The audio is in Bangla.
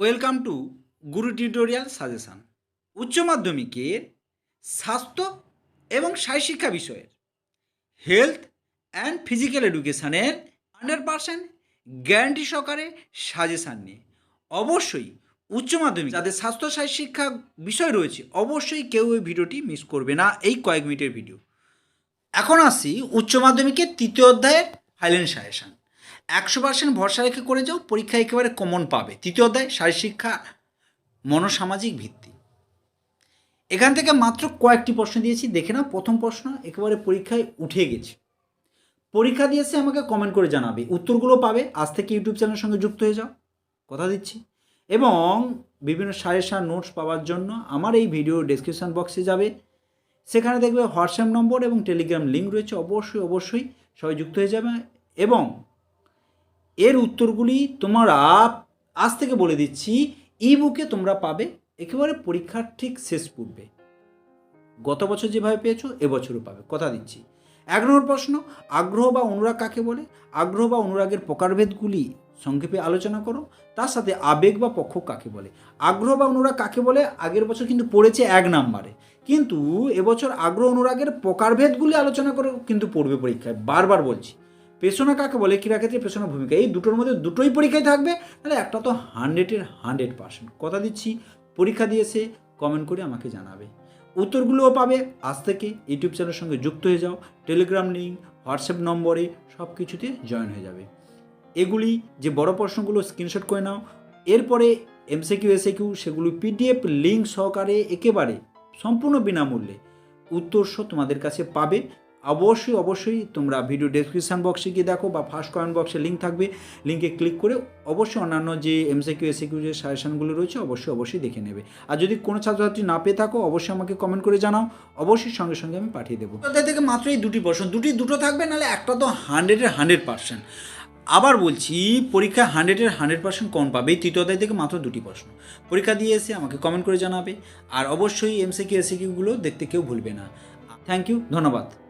Welcome to Guru tutorial suggestion উচ্চ মাধ্যমিকের স্বাস্থ্য এবং শিক্ষা বিষয়ের হেলথ অ্যান্ড ফিজিক্যাল এডুকেশানের হান্ড্রেড পারসেন্ট গ্যারান্টি সহকারে সাজেশান নিয়ে। অবশ্যই উচ্চ মাধ্যমিক যাদের স্বাস্থ্য শিক্ষা বিষয় রয়েছে, অবশ্যই কেউ এই ভিডিওটি মিস করবে না এই কয়েক মিনিটের ভিডিও এখন আসি উচ্চ মাধ্যমিকের তৃতীয় অধ্যায়ের ফাইলেন সাজেশান একশো পার্সেন্ট ভরসা রেখে করে যাও, পরীক্ষা একেবারে কমন পাবে। তৃতীয় অধ্যায় শারীরশিক্ষা মনোসামাজিক ভিত্তি। এখান থেকে মাত্র কয়েকটি প্রশ্ন দিয়েছি, দেখে নাও, প্রথম প্রশ্ন একেবারে পরীক্ষায় উঠে গেছে। পরীক্ষা দিয়েছে, আমাকে কমেন্ট করে জানাবে, উত্তরগুলো পাবে, আজ থেকে ইউটিউব চ্যানেলের সঙ্গে যুক্ত হয়ে যাও, কথা দিচ্ছি। এবং বিভিন্ন সাজেশান নোটস পাওয়ার জন্য আমার এই ভিডিও ডেসক্রিপশন বক্সে যাবে। সেখানে দেখবে হোয়াটসঅ্যাপ নম্বর এবং টেলিগ্রাম লিঙ্ক রয়েছে, অবশ্যই অবশ্যই সবাই যুক্ত হয়ে যাবে। এবং এর উত্তরগুলি তোমরা আজ থেকে বলে দিচ্ছি ই বুকে তোমরা পাবে একেবারে পরীক্ষার ঠিক শেষ পূর্বে। গত বছর যেভাবে পেয়েছ, এবছরও পাবে। কথা দিচ্ছি। এক নম্বর প্রশ্ন, আগ্রহ বা অনুরাগ কাকে বলে? আগ্রহ বা অনুরাগের প্রকারভেদগুলি সংক্ষেপে আলোচনা করো, তার সাথে আবেগ বা পক্ষ কাকে বলে? আগ্রহ বা অনুরাগ কাকে বলে? আগের বছর কিন্তু পড়েছে এক নাম্বারে। কিন্তু এবছর আগ্রহ, অনুরাগের প্রকারভেদগুলি আলোচনা করে, কিন্তু পড়বে পরীক্ষায়। বারবার বলছি। পেশনা কাকে বলে? ক্রীড়াক্ষেত্রে পেশনা ভূমিকা। এই দুটোর মধ্যে দুটোই পরীক্ষায় থাকবে তাহলে একটা তো হান্ড্রেডের হান্ড্রেড পার্সেন্ট কথা দিচ্ছি, পরীক্ষা দিয়েছে কমেন্ট করে আমাকে জানাবে। উত্তরগুলোও পাবে, আজ থেকে ইউটিউব চ্যানেলের সঙ্গে যুক্ত হয়ে যাও। টেলিগ্রাম লিঙ্ক হোয়াটসঅ্যাপ নম্বরে সব কিছুতে জয়েন হয়ে যাবে। এগুলি যে বড় প্রশ্নগুলো স্ক্রিনশট করে নাও। এরপরে এমসিকিউ এসএকিউ সেগুলি পিডিএফ লিঙ্ক সহকারে একেবারে সম্পূর্ণ বিনামূল্যে উত্তরসহ তোমাদের কাছে পাবে। অবশ্যই অবশ্যই তোমরা ভিডিও ডেসক্রিপশান বক্সে গিয়ে দেখো বা ফার্স্ট কমেন্ট বক্সে লিঙ্ক থাকবে। লিঙ্কে ক্লিক করে অবশ্যই অন্যান্য যে এমসিকিউ এসিকিউ যে সাজেশনগুলো রয়েছে, অবশ্যই অবশ্যই দেখে নেবে। আর যদি কোনো ছাত্রছাত্রী না পেয়ে থাকো, অবশ্যই আমাকে কমেন্ট করে জানাও। অবশ্যই সঙ্গে সঙ্গে আমি পাঠিয়ে দেবো। তাদের থেকে মাত্র এই দুটি প্রশ্ন। দুটি, দুটো থাকবে, নাহলে একটা তো হান্ড্রেডের হান্ড্রেড পার্সেন্ট আবার বলছি পরীক্ষা হান্ড্রেডের হান্ড্রেড পার্সেন্ট কম পাবে। এই তৃতীয় অধ্যায় থেকে মাত্র দুটি প্রশ্ন। পরীক্ষা দিয়ে এসে আমাকে কমেন্ট করে জানাবে। আর অবশ্যই এমসিকিউ এসিকিউগুলো দেখতে কেউ ভুলবে না। থ্যাংক ইউ ধন্যবাদ।